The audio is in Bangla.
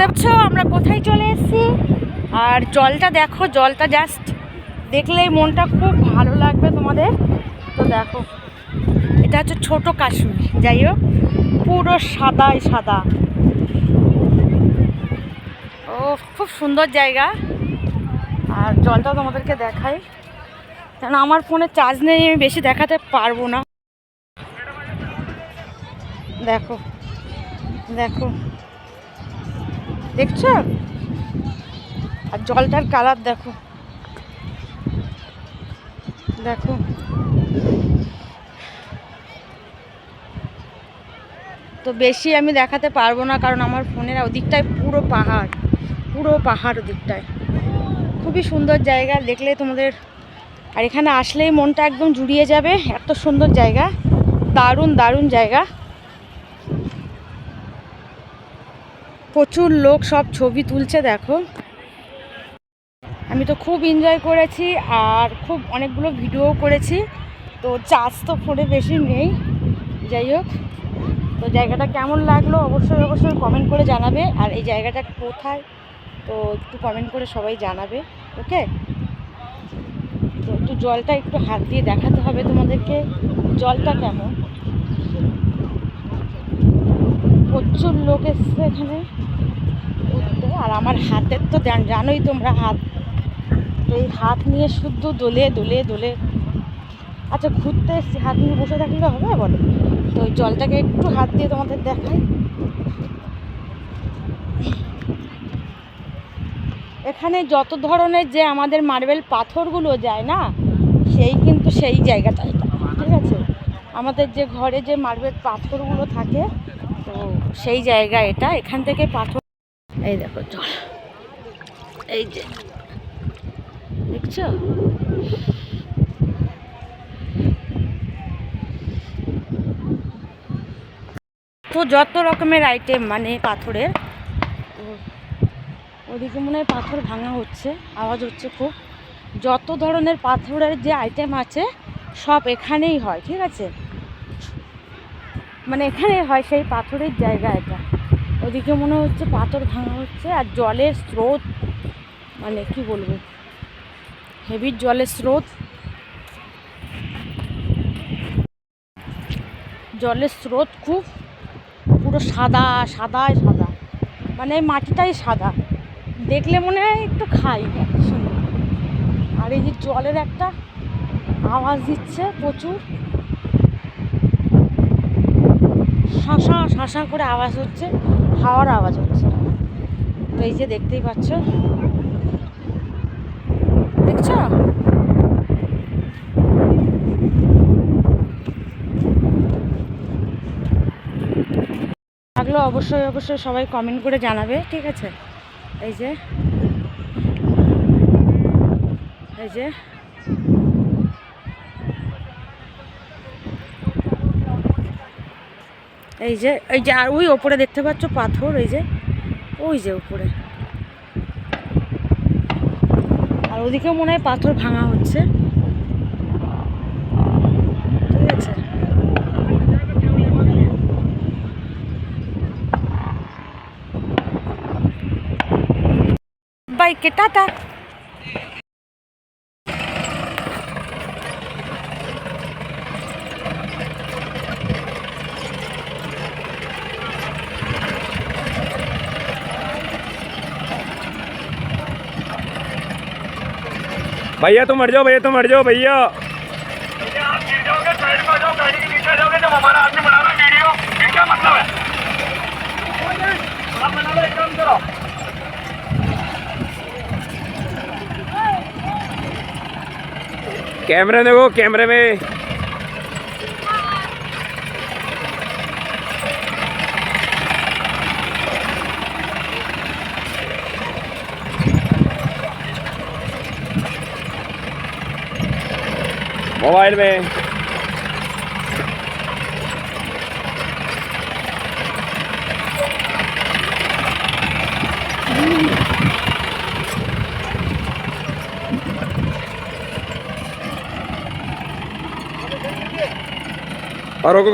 দেখতে পাচ্ছ আমরা কোথায় চলে এসেছি? আর জলটা দেখো, জলটা জাস্ট দেখলেই মনটা খুব ভালো লাগবে তোমাদের। তো দেখো, এটা হচ্ছে ছোট কাশ্মীর, যাই হোক, পুরো সাদাই সাদা। ও, খুব সুন্দর জায়গা। আর জলটা তোমাদেরকে দেখাই। কারণ আমার ফোনে চার্জ নেই, আমি বেশি দেখাতে পারব না। দেখো দেখো। দেখছ? আর জলটার কালার দেখো। দেখো। তো বেশি আমি দেখাতে পারব না, কারণ আমার ফোনের ওদিকটায় পুরো পাহাড় পুরো পাহাড় ওদিকটায়। খুবই সুন্দর জায়গা, দেখলে তোমাদের আর এখানে আসলেই মনটা একদম জুড়িয়ে যাবে। এত সুন্দর জায়গা, দারুণ দারুণ জায়গা। প্রচুর লোক সব ছবি তুলছে, দেখো। আমি তো খুব এনজয় করেছি আর খুব অনেকগুলো ভিডিও করেছি। তো চার্জ তো ফোনে বেশি নেই, যাই হোক। তো জায়গাটা কেমন লাগল অবশ্যই অবশ্যই কমেন্ট করে জানাবে। আর এই জায়গাটা কোথায়, তো একটু কমেন্ট করে সবাই জানাবে ওকে তো একটু জলটা একটু হাত দিয়ে দেখাতে হবে তোমাদেরকে, জলটা কেমন? প্রচুর লোক এসছে এখানে। আর আমার হাতের তো জান- জানোই তোমরা হাত। তো এই হাত নিয়ে শুদ্ধ দোলে দোলে দোলে। আচ্ছা ঘুরতে এসছি। হাত নিয়ে বসে থাকলে হবে, বলো? তো ওই জলটাকে একটু হাত দিয়ে তোমাদের দেখাই। এখানে যত ধরনের যে আমাদের মার্বেল পাথরগুলো যায় না, সেই কিন্তু সেই জায়গাটা ঠিক আছে? আমাদের যে ঘরে যে মার্বেল পাথরগুলো থাকে, তো সেই জায়গা এটা, এখান থেকে পাথর এই দেখো জল এই যে। দেখছ? তো যত রকমের আইটেম মানে পাথরের ওদিকে মনে হয় পাথর ভাঙা হচ্ছে, আওয়াজ হচ্ছে খুব। যত ধরনের পাথরের যে আইটেম আছে, সব এখানেই হয়, ঠিক আছে? মানে এখানে হয় সেই পাথরের জায়গা এটা। ওদিকে মনে হচ্ছে পাথর ভাঙা হচ্ছে আর জলের স্রোত মানে কি বলব হেভির জলের স্রোত। জলের স্রোত খুব, পুরো সাদা, সাদায় সাদা। মানে মাটিটাই সাদা। দেখলে মনে হয় একটু খাই সুন্দর আর এই যে জলের একটা আওয়াজ দিচ্ছে প্রচুর। শাঁসা শাঁসা করে আওয়াজ হচ্ছে, হাওয়ার আওয়াজ হচ্ছে। তো এই যে দেখতেই পাচ্ছ। দেখছ? থাকলে অবশ্যই অবশ্যই সবাই কমেন্ট করে জানাবে, ঠিক আছে? এই যে এই যে এই যে এই যে, আর ওই ওপরে দেখতে পাচ্ছ পাথর, এই যে, ওই যে উপরে আর ওদিকেও মনে হয় পাথর ভাঙা হচ্ছে। ঠিক আছে। বাইকে, টাটা। भैया तुम मर जाओ भैया तुम मर जाओ भैया। कैमरे देखो कैमरे side Olá, bem. Parou com a